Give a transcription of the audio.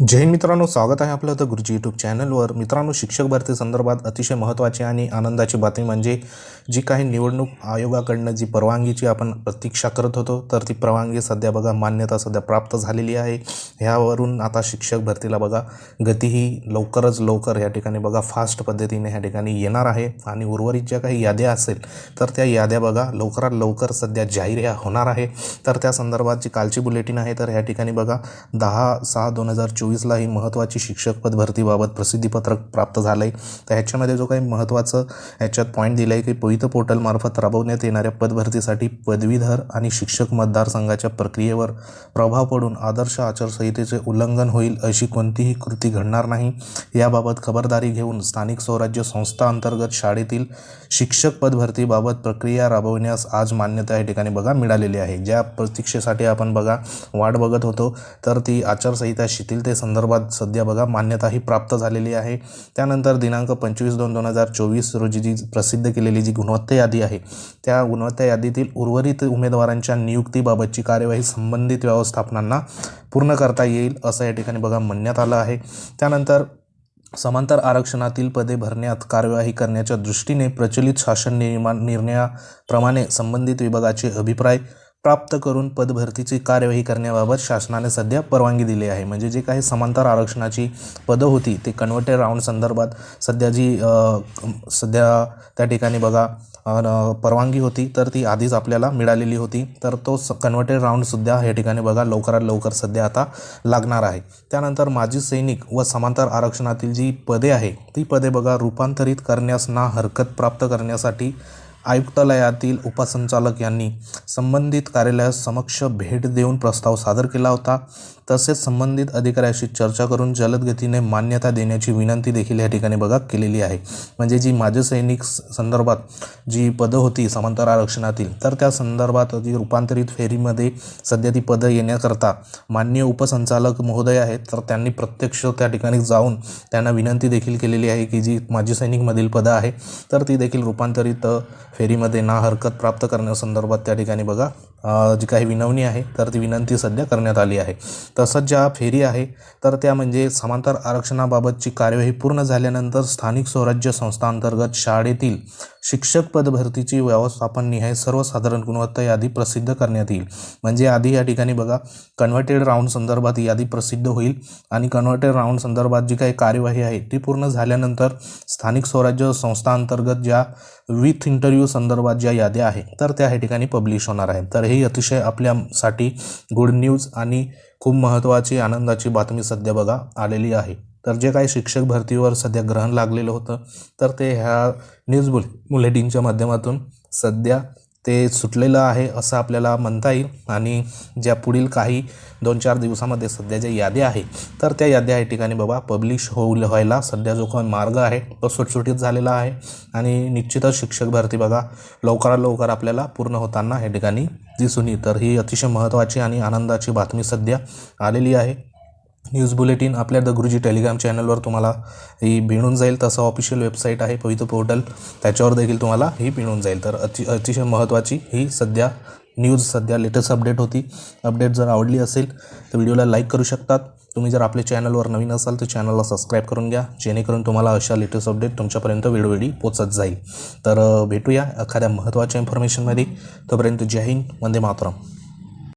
जय मित्रांनो स्वागत आहे आपलं तर गुरुजी यूट्यूब चॅनलवर मित्रांनो शिक्षक भरती संदर्भात अतिशय महत्त्वाची आणि आनंदाची बातमी म्हणजे जी काही निवडणूक आयोगाकडनं जी परवानगीची आपण प्रतीक्षा करत होतो तर ती परवानगी सध्या बघा मान्यता सध्या प्राप्त झालेली आहे. ह्यावरून आता शिक्षक भरतीला बघा गती ही लवकरच लवकर ह्या ठिकाणी बघा फास्ट पद्धतीने ह्या ठिकाणी येणार आहे. आणि उर्वरित ज्या काही याद्या असेल तर त्या याद्या बघा लवकरात लवकर सध्या जाहीर ह्या होणार आहे. तर त्या संदर्भात जी कालची बुलेटिन आहे तर ह्या ठिकाणी बघा दहा सहा दोन हजार चोवीस चोवीसला ही महत्त्वाची शिक्षकपद भरतीबाबत प्रसिद्धीपत्रक प्राप्त झालं आहे तर ह्याच्यामध्ये जो काही महत्त्वाचं ह्याच्यात पॉईंट दिलं आहे की पोईत पोर्टलमार्फत राबवण्यात येणाऱ्या पदभरतीसाठी पदवीधर आणि शिक्षक मतदारसंघाच्या प्रक्रियेवर प्रभाव पडून आदर्श आचारसंहितेचे उल्लंघन होईल अशी कोणतीही कृती घडणार नाही. याबाबत खबरदारी घेऊन स्थानिक स्वराज्य संस्था अंतर्गत शाळेतील शिक्षक पदभरतीबाबत प्रक्रिया राबवण्यास आज मान्यता या ठिकाणी बघा मिळालेली आहे. ज्या प्रतीक्षेसाठी आपण बघा वाट बघत होतो तर ती आचारसंहिता शिथिलते संदर्भात सध्या बघा मान्यताही प्राप्त झालेली आहे. त्यानंतर दिनांक पंचवीस दोन दोन हजार चोवीस रोजी जी प्रसिद्ध केलेली जी गुणवत्ता यादी आहे त्या गुणवत्ता यादीतील उर्वरित उमेदवारांच्या नियुक्तीबाबतची कार्यवाही संबंधित व्यवस्थापनांना पूर्ण करता येईल असं या ठिकाणी बघा म्हणण्यात आलं आहे. त्यानंतर समांतर आरक्षणातील पदे भरण्यात कार्यवाही करण्याच्या दृष्टीने प्रचलित शासन निर्माण निर्णयाप्रमाणे संबंधित विभागाचे अभिप्राय प्राप्त करून पदभरतीची कार्यवाही करण्याबाबत शासनाने सध्या परवानगी दिली आहे. म्हणजे जे काही समांतर आरक्षणाची पदं होती ते कन्व्हर्टेड राऊंड संदर्भात सध्या जी सध्या त्या ठिकाणी बघा न- परवानगी होती तर ती आधीच आपल्याला मिळालेली होती. तर तो स कन्व्हर्टेड राऊंडसुद्धा या ठिकाणी बघा लवकरात लवकर सध्या आता लागणार आहे. त्यानंतर माजी सैनिक व समांतर आरक्षणातील जी पदे आहे ती पदे बघा रूपांतरित करण्यास ना हरकत प्राप्त करण्यासाठी आयुक्तालयातील उपसंचालक यांनी संबंधित कार्यालयासमक्ष भेट देऊन प्रस्ताव सादर केला होता. तसेच संबंधित अधिकाऱ्याशी चर्चा करून जलद गतीने मान्यता देण्याची विनंती देखील या ठिकाणी बघा केलेली आहे. म्हणजे जी माझे सैनिक स- संदर्भात जी पदं होती समांतर आरक्षणातील तर त्या संदर्भात जी रूपांतरित फेरीमध्ये सध्या ती पदं येण्याकरता मान्य उपसंचालक महोदय आहेत तर त्यांनी प्रत्यक्ष त्या ठिकाणी जाऊन त्यांना विनंती देखील केलेली आहे की जी माजी सैनिकमधील पदं आहे तर ती देखील रूपांतरित फेरीमध्ये ना हरकत प्राप्त करण्यासंदर्भात त्या ठिकाणी बघा. जी काही विनवणी आहे तर ती विनंती सध्या करण्यात आली आहे. तसंच ज्या फेरी आहे तर त्या म्हणजे समांतर आरक्षणाबाबतची कार्यवाही पूर्ण झाल्यानंतर स्थानिक स्वराज्य संस्थांतर्गत शाळेतील शिक्षक पदभरतीची व्यवस्थापन निहाय सर्वसाधारण गुणवत्ता यादी प्रसिद्ध करण्यात येईल. म्हणजे आधी या ठिकाणी बघा कन्व्हर्टेड राऊंड संदर्भात यादी प्रसिद्ध होईल आणि कन्व्हर्टेड राऊंड संदर्भात जी काही कार्यवाही आहे ती पूर्ण झाल्यानंतर स्थानिक स्वराज्य संस्थांतर्गत ज्या विथ इंटरव्ह्यू संदर्भात ज्या याद्या आहे तर त्या ह्या ठिकाणी पब्लिश होणार आहेत. तर ही अतिशय आपल्यासाठी गुड न्यूज आणि खूप महत्त्वाची आनंदाची बातमी सध्या बघा आलेली आहे. तर जे काही शिक्षक भरतीवर सध्या ग्रहण लागलेलं होतं तर ते ह्या न्यूज बुल बुलेटिनच्या माध्यमातून सध्या ते सुटलेलं आहे असं आपल्याला म्हणता येईल. आणि ज्या पुढील काही दोन चार दिवसामध्ये सध्या ज्या याद्या आहे तर त्या याद्या या ठिकाणी बाबा पब्लिश होऊ व्हायला सध्या जो काही मार्ग आहे तो सुटसुटीत झालेला आहे. आणि निश्चितच शिक्षक भरती बघा लवकरात लवकर आपल्याला पूर्ण होताना या ठिकाणी दिसून येईल. तर ही अतिशय महत्त्वाची आणि आनंदाची बातमी सध्या आलेली आहे. न्यूज बुलेटिन आपल्या द गुरुजी टेलिग्राम चॅनलवर तुम्हाला ही मिळून जाईल. तसं ऑफिशियल वेबसाईट आहे पवित्र पोर्टल त्याच्यावर देखील तुम्हाला ही मिळून जाईल. तर अति अतिशय महत्त्वाची ही सध्या न्यूज सध्या लेटेस्ट अपडेट होती. अपडेट जर आवडली असेल तर व्हिडिओला लाईक करू शकतात. तुम्ही जर आपल्या चॅनलवर नवीन असाल तर चॅनलला सबस्क्राईब करून घ्या. जेणेकरून तुम्हाला अशा लेटेस्ट अपडेट तुमच्यापर्यंत वेळोवेळी पोचत जाईल. तर भेटूया एखाद्या महत्त्वाच्या इन्फॉर्मेशनमध्ये तोपर्यंत जय हिंद वंदे मातरम.